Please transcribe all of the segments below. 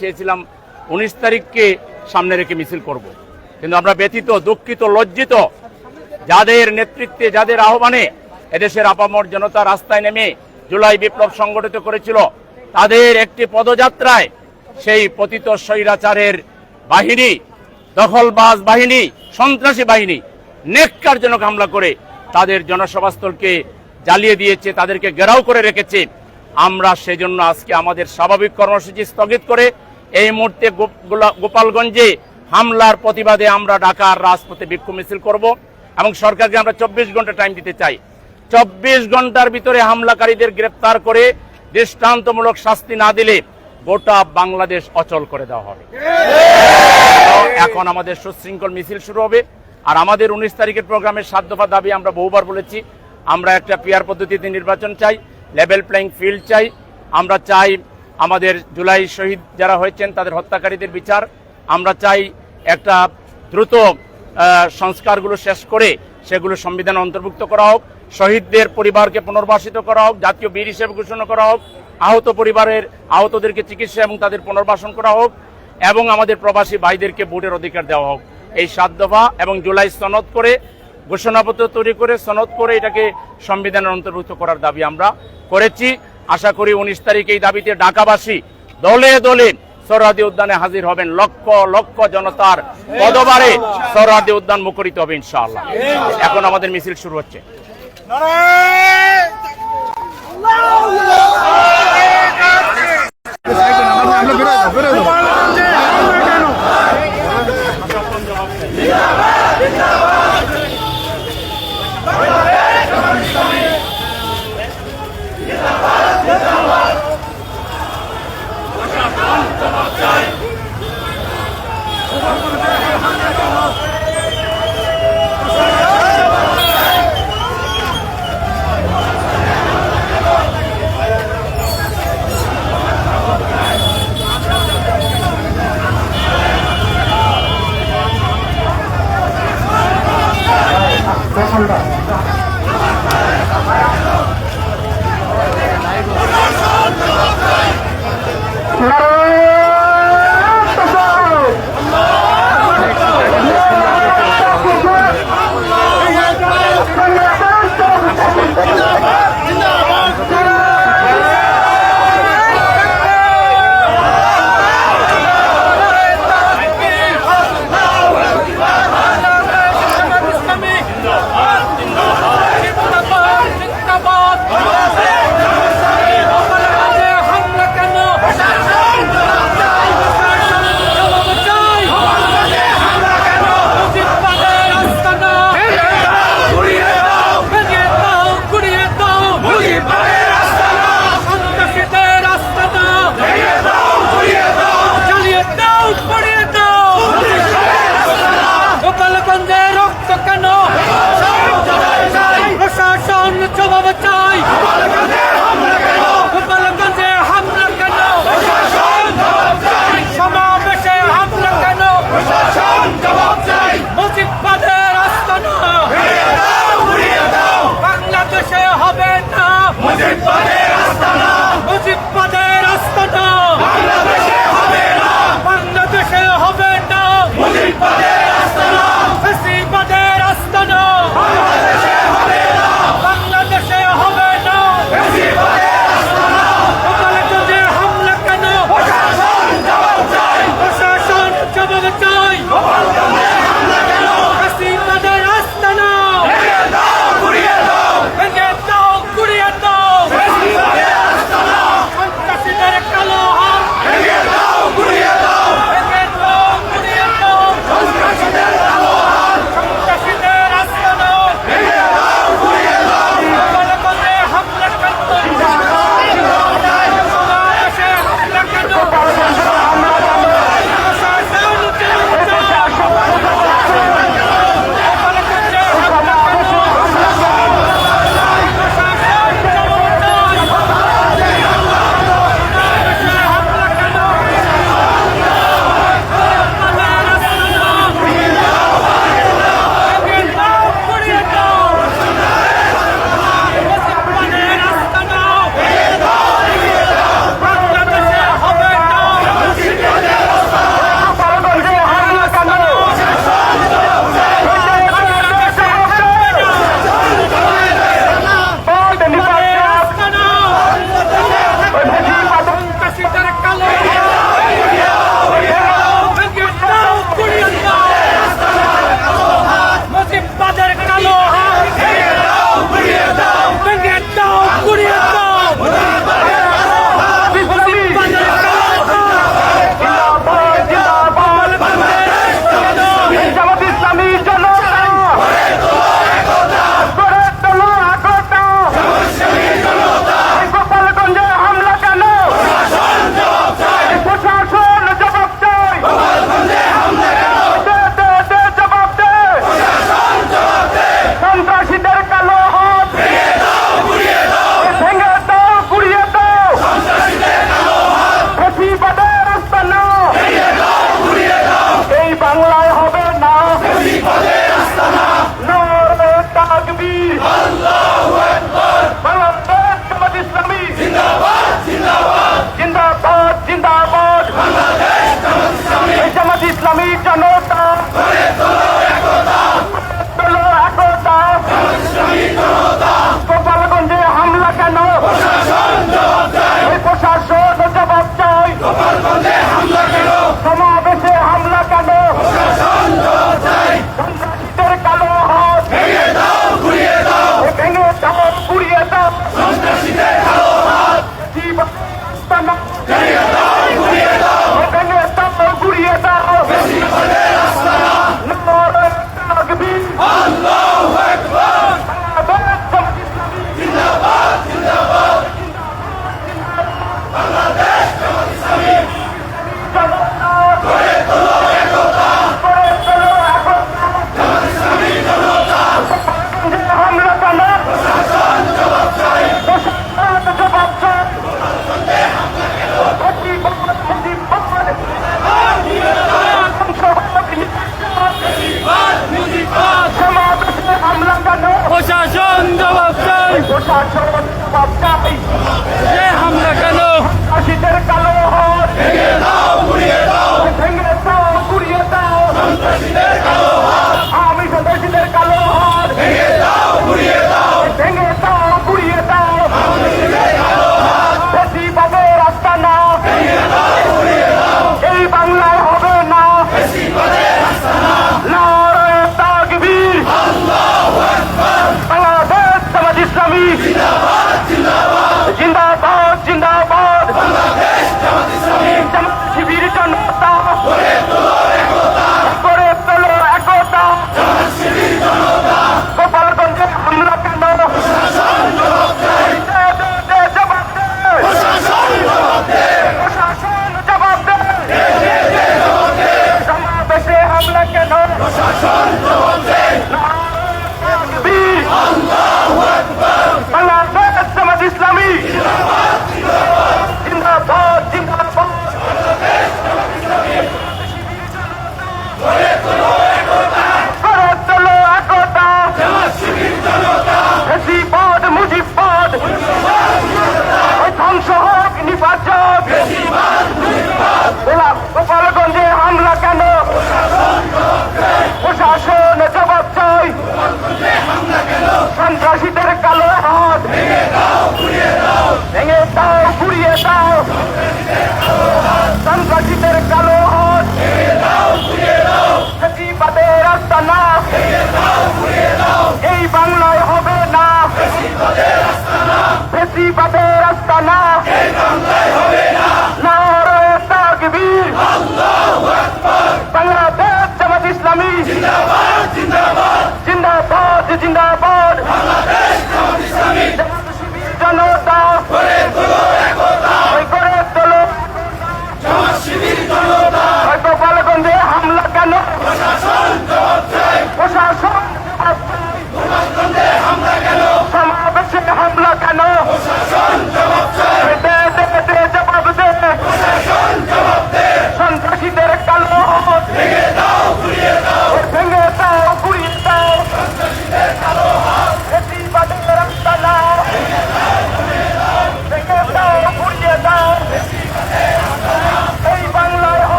চেয়েছিলাম, উনিশ তারিখকে সামনে রেখে মিছিল করব। কিন্তু আমরা ব্যথিত, দুঃখিত, লজ্জিত, যাদের নেতৃত্বে, যাদের আহ্বানে এদেশের আপামর জনতা রাস্তায় নেমে জুলাই বিপ্লব সংগঠিত করেছিল, তাদের একটি পদযাত্রায় সেই পতিত স্বৈরাচারের বাহিনী, দখলবাজ বাহিনী, সন্ত্রাসী বাহিনী নেককারজনক হামলা করে তাদের জনসভাস্থলকে জ্বালিয়ে দিয়েছে, তাদেরকে ঘেরাও করে রেখেছে আমরা সেজন্য আজকে আমাদের স্বাভাবিক কর্মসূচি স্থগিত করে এই মুহূর্তে গোপালগঞ্জে হামলার প্রতিবাদে আমরা ঢাকার রাজপথে বিক্ষোভ মিছিল করব এবং সরকারকে আমরা চব্বিশ ঘণ্টা টাইম দিতে চাই। চব্বিশ ঘণ্টার ভিতরে হামলাকারীদের গ্রেপ্তার করে দৃষ্টান্তমূলক শাস্তি না দিলে গোটা বাংলাদেশ অচল করে দেওয়া হবে। এখন আমাদের সুশৃঙ্খল মিছিল শুরু হবে আর আমাদের উনিশ তারিখের প্রোগ্রামের সাত দাবি আমরা বহুবার বলেছি। আমরা একটা পিয়ার পদ্ধতিতে নির্বাচন চাই। লেভেল প্লেইং ফিল্ড চাই। আমরা চাই আমাদের জুলাই শহীদ যারা হয়েছেন তাদের হত্যাকারীদের বিচার। আমরা চাই একটা দ্রুত সংস্কারগুলো শেষ করে সেগুলো সংবিধানে অন্তর্ভুক্ত করা হোক, শহীদদের পরিবারকে পুনর্বাসিত করা হোক, জাতীয় বীর হিসেবে ঘোষণা করা হোক, আহত পরিবারের আহতদেরকে চিকিৎসা এবং তাদের পুনর্বাসন করা হোক এবং আমাদের প্রবাসী ভাইদেরকে ভোটের অধিকার দেওয়া হোক। এই সাত দফা এবং জুলাই সনদ করে ঘোষণাপত্র তৈরি করে, সনদ করে এটাকে সংবিধানের অন্তর্ভুক্ত করার দাবি আমরা করেছি। আশা করি উনিশ তারিখ এই দাবিতে ঢাকাবাসী দলে দলে সরহাদি উদ্যানে হাজির হবেন। লক্ষ লক্ষ জনতার পদবারে সরহাদি উদ্যান মুখরিত হবে ইনশাআল্লাহ। এখন আমাদের মিছিল শুরু হচ্ছে। ভেঙে দাও ঘুরিয়ে দাও।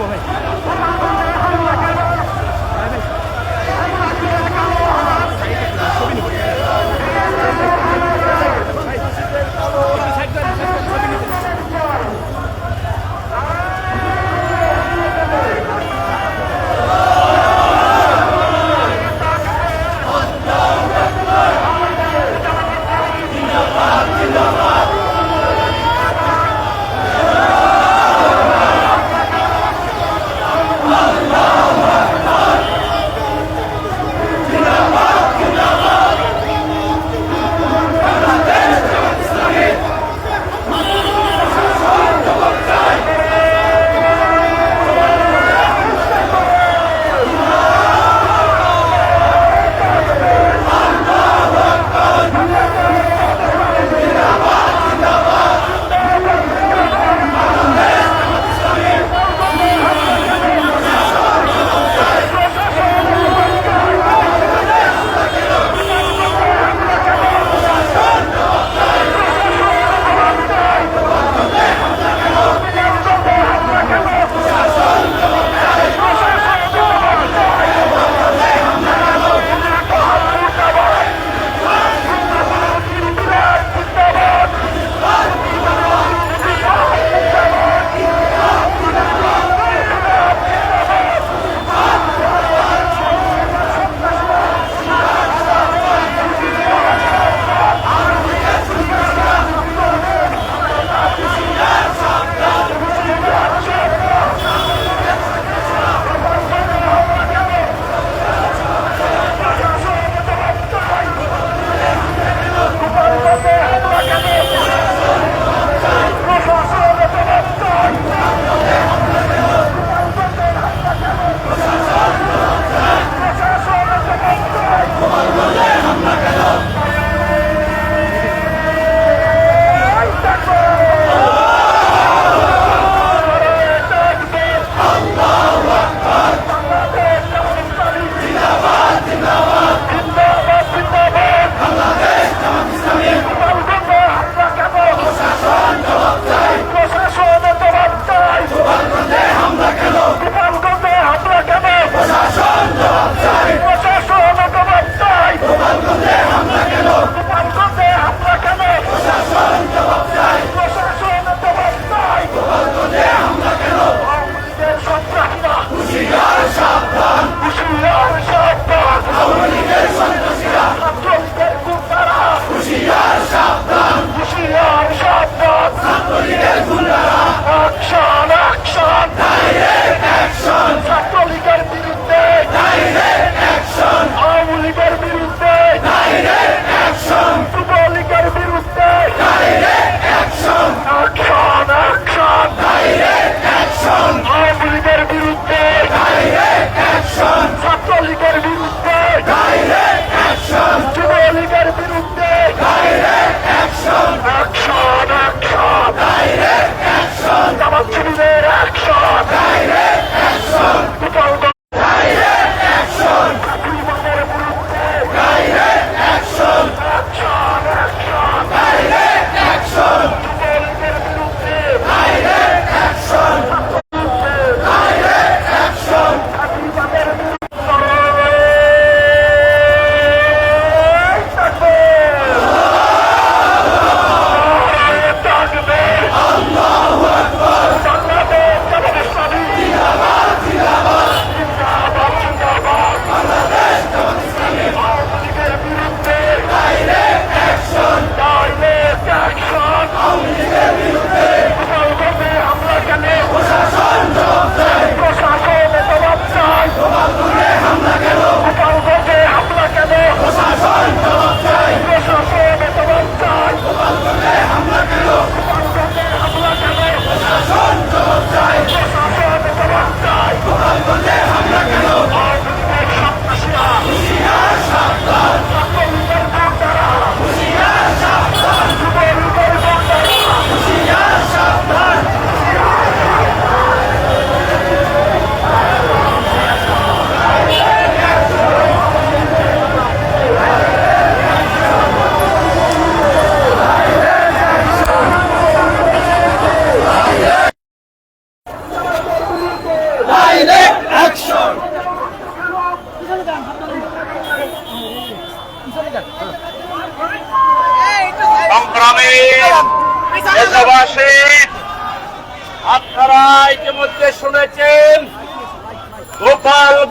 过位。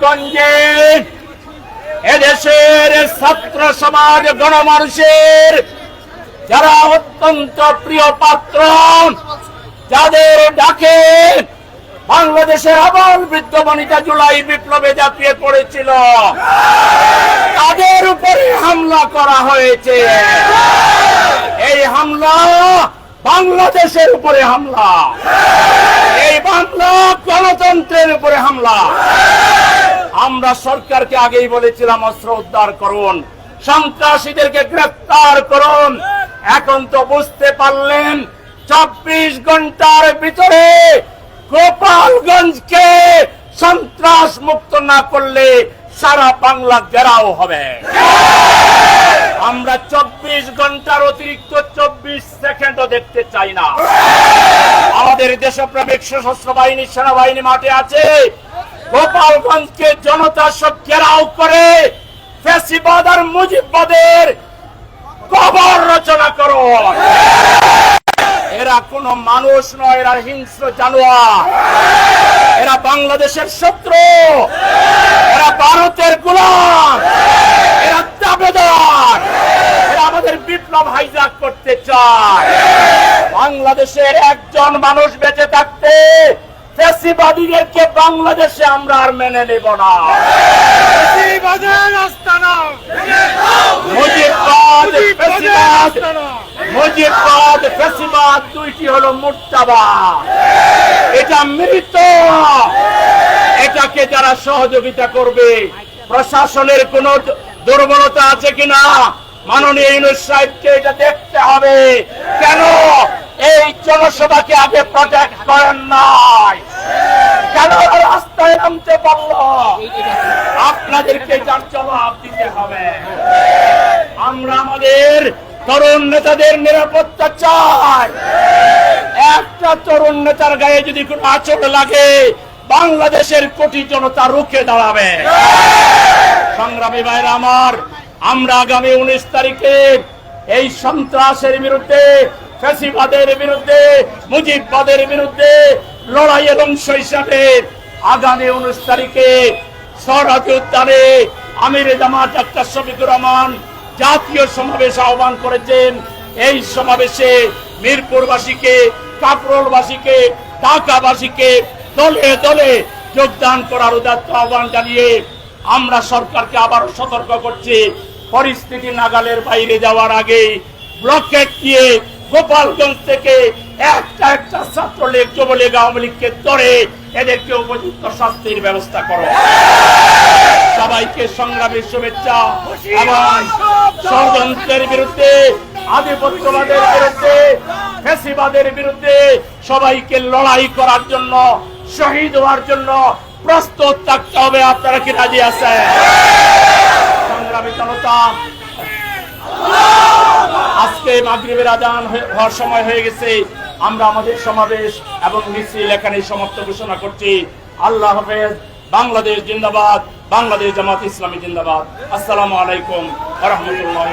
গোপালগঞ্জে এদেশের ছাত্র সমাজ গণমানুষের যারা অত্যন্ত প্রিয় পাত্র, যাদের ডাকে বাংলাদেশের আবাল বৃদ্ধ বনিতা জুলাই বিপ্লবে ঝাঁপিয়ে পড়েছিল। তাদের উপরে হামলা করা হয়েছে। এই হামলা বাংলাদেশের উপরে হামলা। এই বাংলা গণতন্ত্রের উপরে হামলা। আমরা সরকারকে আগেই বলেছিলাম, অস্ত্র উদ্ধার করুন। সন্ত্রাসীদেরকে গ্রেফতার করুন। এখন তো বুঝতে পারলেন, চব্বিশ ঘণ্টার ভিতরে গোপালগঞ্জকে সন্ত্রাস মুক্ত না করলে সারা বাংলা ঘেরাও হবে। আমরা চব্বিশ ঘণ্টার অতিরিক্ত চব্বিশ সেকেন্ডও দেখতে চাই না। আমাদের দেশপ্রেমিক সশস্ত্র বাহিনী সেনাবাহিনী মাঠে আছে। গোপালগঞ্জকে জনতা সব ঘেরাও করে ফেসিবাদ মুজিববাদের কবর রচনা করো। এরা কোন মানুষ নয়, এরা হিংস্র জানোয়ার। এরা বাংলাদেশের শত্রু। এরা ভারতের গোলাম। এরা দাবেদার। এরা আমাদের বিপ্লব হাইজাক করতে চায়। বাংলাদেশের একজন মানুষ বেঁচে থাকতে ফেসিবাদীদেরকে বাংলাদেশে আমরা আর মেনে নেব না। মুজিববাদ ফেসিবাদ। দুইটি হলো মুর্তাবাদ এটা মৃত এটাকে যারা সহযোগিতা করবে প্রশাসনের কোন দুর্বলতা আছে কিনা? মাননীয় ইউনুস সাহেবকে এটা দেখতে হবে। কেন? এই জনসভাকে আগে প্রটেক্ট করেন নাই। কেন রাস্তায় নামতে পারল? আপনাদেরকে যার জবাব দিতে হবে। আমরা আমাদের তরুণ নেতাদের নিরাপত্তা চাই। একটা তরুণ নেতার গায়ে যদি কোনো লাগে, বাংলাদেশের কোটি জনতা রুখে দাঁড়াবে। সংগ্রামী ভাইরা আমার, আমরা আগামী উনিশ তারিখে এই সন্ত্রাসের বিরুদ্ধে ফেসিবাদের বিরুদ্ধে, মুজিববাদের বিরুদ্ধে লড়াইয়ের অংশ হিসাবে আগামী উনিশ তারিখে সরাজ উদ্যানে আমির জামাত ডাক্তার শফিকুর রহমান জাতীয় সমাবেশ আহ্বান করেছেন। এই সমাবেশে মিরপুরবাসীকে কাকরোলবাসীকে ঢাকাবাসীকে দলে দলে যোগদান করার উদাত্ত আহ্বান জানিয়ে আমরা সরকারকে আবারও সতর্ক করছি। পরিস্থিতি নাগালের বাইরে যাওয়ার আগে ব্লকেট দিয়ে গোপালগঞ্জ থেকে একটা একটা ছাত্রলীগ, যুবলীগ, আওয়ামী লীগকে ধরে এদেরকে উপযুক্ত শাস্তির ব্যবস্থা করো। সবাইকে সংগ্রামের শুভেচ্ছা। এবং ষড়যন্ত্রের বিরুদ্ধে, আধিপত্যবাদের বিরুদ্ধে ফেসিবাদের বিরুদ্ধে সবাইকে লড়াই করার জন্য, শহীদ হওয়ার জন্য প্রস্তুত থাকতে হবে। আপনারা কি রাজি আছেন? সংগ্রামী জনতা আজকে মাগরীবের আদান হওয়ার সময় হয়ে গেছে। আমরা আমাদের সমাবেশ এবং মিছিল এখানে সমাপ্ত ঘোষণা করছি। আল্লাহ হাফেজ, বাংলাদেশ জিন্দাবাদ, বাংলাদেশ জামাত ইসলামী জিন্দাবাদ। আসসালামু আলাইকুম রহমতুল্লাহ